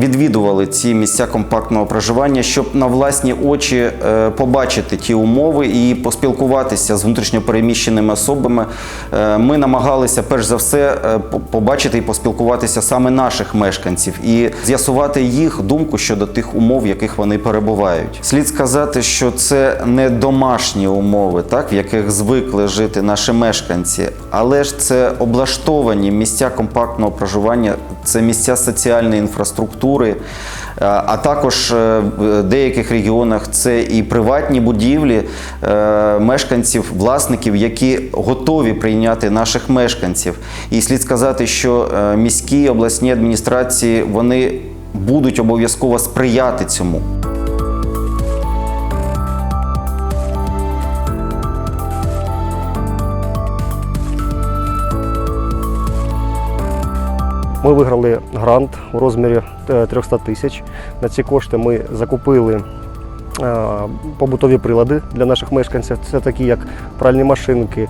відвідували ці місця компактного проживання, щоб на власні очі е, побачити ті умови і поспілкуватися з внутрішньопереміщеними особами. Е, Ми намагалися перш за все е, побачити і поспілкуватися саме наших мешканців і з'ясувати їх думку щодо тих умов, в яких вони перебувають. Слід сказати, що це не домашні умови, так в яких звикли жити наші мешканці, але ж це облаштовані місця компактного проживання, це місця соціальної інфраструктури. е, А також е, в деяких регіонах це і приватні будівлі е, мешканців, власників, які готові прийняти наших мешканців. І слід сказати, що міські обласні адміністрації вони будуть обов'язково сприяти цьому. Ми виграли грант у розмірі е, 300 тисяч. На ці кошти ми закупили е, побутові прилади для наших мешканців. Це такі, як пральні машинки,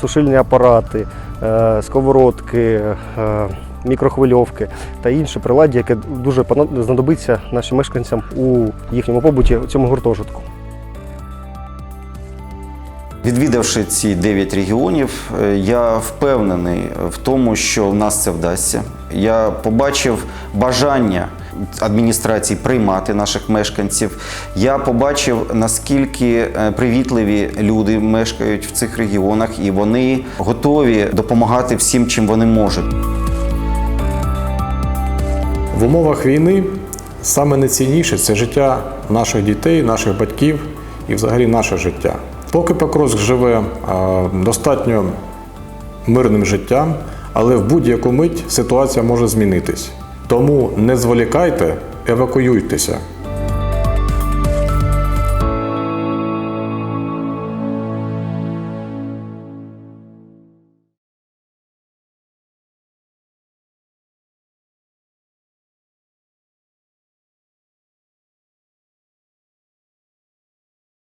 сушильні апарати, е, сковородки, е, мікрохвильовки та інші прилади, які дуже знадобиться нашим мешканцям у їхньому побуті у цьому гуртожитку. Відвідавши ці 9 регіонів, е, я впевнений в тому, що в нас це вдасться. Я побачив бажання адміністрації приймати наших мешканців. Я побачив, наскільки е, привітливі люди мешкають в цих регіонах, і вони готові допомагати всім, чим вони можуть. В умовах війни саме найцінніше це життя наших дітей, наших батьків і взагалі наше життя. Поки Покровськ живе достатньо мирним життям, але в будь-яку мить ситуація може змінитись. Тому не зволікайте, евакуюйтеся.